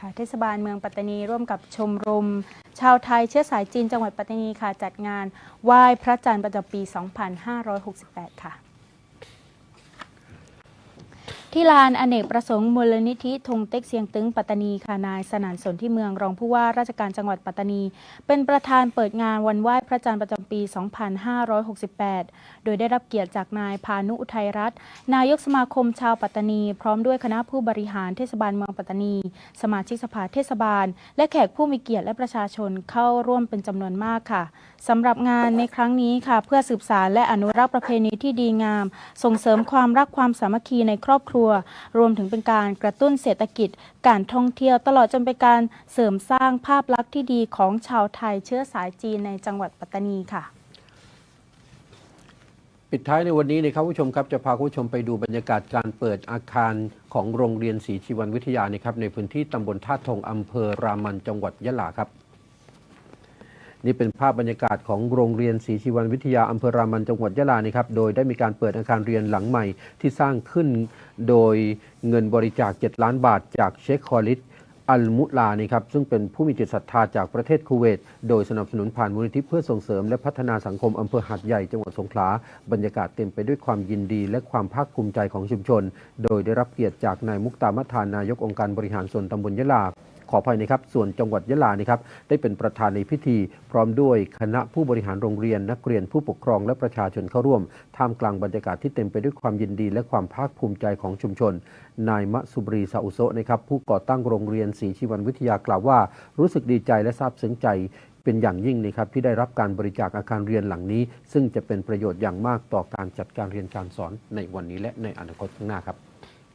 ค่ะเทศบาลเมืองปัตตานีร่วมกับชมรม ชาวไทยเชื้อสายจีนจังหวัดปัตตานีค่ะจัดงานไหว้พระจันทร์ประจำปี 2568 ค่ะ ที่ลานอเนกประสงค์มูลนิธิธงเต็กเสียงตึงปัตตานีค่ะนายสนานสนที่เมืองรองผู้ว่าราชการจังหวัดปัตตานี เป็นประธานเปิดงานวันไหว้พระจันทร์ประจำปี 2568 โดยได้รับเกียรติจากนายพานุอุทัยรัตน์นายกสมาคมชาวปัตตานี พร้อมด้วยคณะผู้บริหารเทศบาลเมืองปัตตานี สมาชิกสภาเทศบาล และแขกผู้มีเกียรติและประชาชนเข้าร่วมเป็นจำนวนมากค่ะสำหรับงานในครั้งนี้ค่ะ เพื่อสืบสารและอนุรักษ์ประเพณีที่ดีงาม ส่งเสริมความรักความสามัคคีในครอบครัวรวมถึงเป็นการกระตุ้นเศรษฐกิจ การท่องเที่ยวตลอดจนเป็นการเสริมสร้างภาพลักษณ์ที่ดีของชาวไทยเชื้อสายจีนในจังหวัดปัตตานีค่ะ ปิดท้ายในวันนี้นะครับผู้ชมครับจะพาผู้ชมไปดูบรรยากาศการเปิดอาคารของโรงเรียนศรีชีวันวิทยานะครับในพื้นที่ตำบลท่าทงอำเภอรามันจังหวัดยะลาครับ นี่เป็นภาพบรรยากาศของโรงเรียนศรีชีวันวิทยาอำเภอรามันจังหวัดยะลานะครับ โดยได้มีการเปิดอาคารเรียนหลังใหม่ที่สร้างขึ้นโดยเงินบริจาค 7 ล้านบาทจากเชคคอลิดอัลมุลานี่ครับซึ่งเป็นผู้มีจิตศรัทธาจากประเทศคูเวต โดยสนับสนุนผ่านมูลนิธิเพื่อส่งเสริมและพัฒนาสังคมอำเภอหาดใหญ่จังหวัดสงขลาบรรยากาศเต็มไปด้วยความยินดี และความภาคภูมิใจของชุมชน โดยได้รับเกียรติจากนายมุกตามัทานนายกองค์การบริหารส่วนตำบลยะลา ขออภัยนะครับส่วนจังหวัดยะลานี่ครับได้เป็นประธานในพิธี พร้อมด้วยคณะผู้บริหารโรงเรียนนักเรียนผู้ปกครองและประชาชนเข้าร่วมท่ามกลางบรรยากาศที่เต็มไปด้วยความยินดี และความภาคภูมิใจของชุมชน นายมะสุบรีซาอุโซนะครับผู้ก่อตั้งโรงเรียนศรีชีวันวิทยากล่าวว่า รู้สึกดีใจและซาบซึ้งใจเป็นอย่างยิ่งนะครับที่ได้รับการบริจาคอาคารเรียนหลังนี้ ซึ่งจะเป็นประโยชน์อย่างมากต่อการจัดการเรียนการสอนในวันนี้และในอนาคตข้างหน้าครับ